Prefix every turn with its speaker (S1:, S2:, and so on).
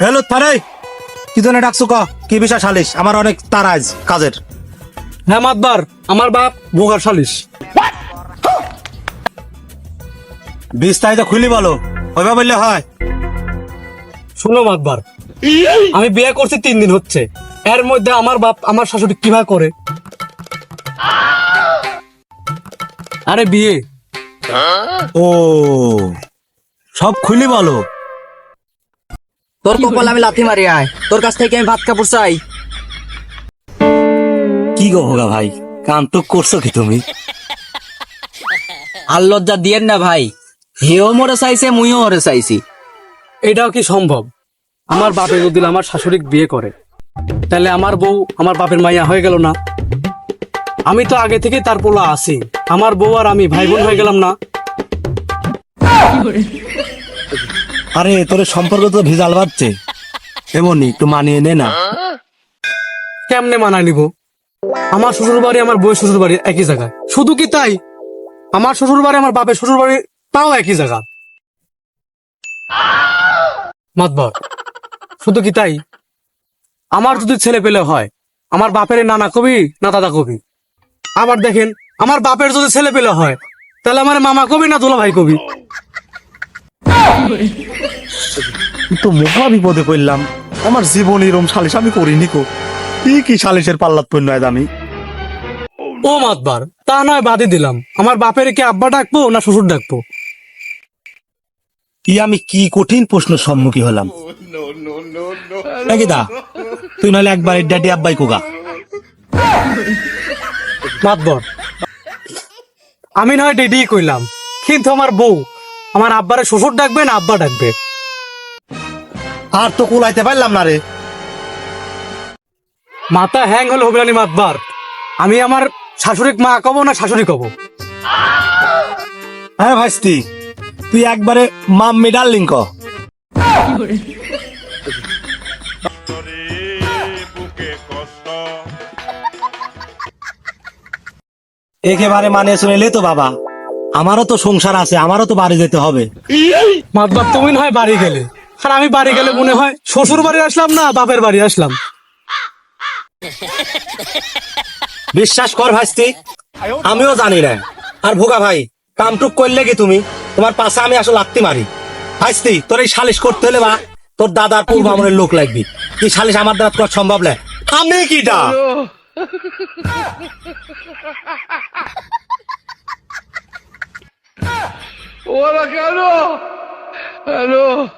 S1: Hello থারে কি জন্য ডাকছো ক? কি বিষয় সালিশ? আমার অনেক তারাজ কাজের।
S2: হ্যাঁ মাতবার আমার বাপ বোগার সালিশ।
S1: বিস্তারিত খুলি বলো ওইভাবে বললে হয়।
S2: শুনো মাতবার আমি বিয়ে করছি তিন দিন হচ্ছে। এর মধ্যে আমার বাপ আমার শাশুড়ি কীভাবে করে? আরে বিয়ে।
S1: ও সব খুলি বলো।
S3: তোর কপাল আমি লাথি মারি আয়। তোর কাছ থেকে আমি ভাত কাপড় চাই।
S1: কি গো হোগা ভাই? কাম তো করছ কি তুমি?
S3: আর লজ্জা দিয়েন না ভাই। হেও মরে চাইছে মুইও মরে চাইছি।
S2: এটাও কি সম্ভব? আমার বাপে যদি আমার শাশুড়ি বিয়ে করে। তাহলে আমার বউ আমার বাপের মাইয়া হয়ে গেল না? আমি তো আগে থেকে তার পোলা আছি। আমার বউ আর আমি ভাই বোন হয়ে গেলাম না?
S1: আরে, তোর সম্পর্ক তো ভেজাল বাড়ছে। এমনই একটু মানিয়ে নে না।
S2: কেমনে মানায় নিব? আমার শ্বশুর বাড়ি আমার বউয়ের শ্বশুর বাড়ি একই জায়গায় শুধু কি তাই? আমার শ্বশুর বাড়ি আমার বাপের শ্বশুর বাড়ি তাও একই জায়গা। মাতবর, শুধু কি তাই? আমার যদি ছেলে পেলে হয়, আমার বাপের নানা কবি, না দাদা কবি? আবার দেখেন, আমার বাপের যদি ছেলে পেলে হয়, তাহলে আমার মামা কবি, না দোলা ভাই কবি?
S1: তো মহা বিপদে পড়লাম। আমার জীবন এরম সালিশ আমি করিনি কো। কি কি সালিশের পাল্লাত পণ্য আমি
S2: ও মাতবার তা নয় বাদে দিলাম। আমার বাপের কি আব্বা ডাকবো না শ্বশুর ডাকবো?
S1: কি আমি কি কঠিন প্রশ্নের সম্মুখীন হলাম। নাকি দা তুই নাহলে একবার ড্যাডি আব্বাই কোগা
S2: মাতবর আমি নয় ডেডি কইলাম কিন্তু আমার বউ আমার আব্বারে শ্বশুর ডাকবে না আব্বা ডাকবে।
S1: আর তো কুলাইতে পারলাম না রে।
S2: মাথা হ্যাং হলে হবে না মাতবার। আমি আমার শাশুড়ি মা কব না শাশুড়ি কব?
S1: হ্যাঁ ভাইস্তি তুই একবারে মাম্মি ডার্লিং ক। একেবারে মানে শুনেলে তো বাবা। আমারও তো সংসার আছে আমারও তো বাড়ি যেতে হবে।
S2: মাতবার তুমি নয় বাড়ি গেলে। আর আমি বাড়ি গেলে মনে হয় শ্বশুর বাড়ি আসলাম না বাপের বাড়ি আসলাম।
S1: বিশ্বাস কর ভাইস্তি আমিও জানি না। আর ভোগা ভাই কামটুক করলে কি তুমি? তোমার পাশে আমি আসলে লাত্তি মারি। ভাইস্তি তোর এই সালিশ করতে হলে বা তোর দাদার পূর্ব আমলের লোক লাগবি। এই সালিশ আমার দ্বারা করা সম্ভব নয় আমি কিটা
S4: ela ganhou! Ganhou!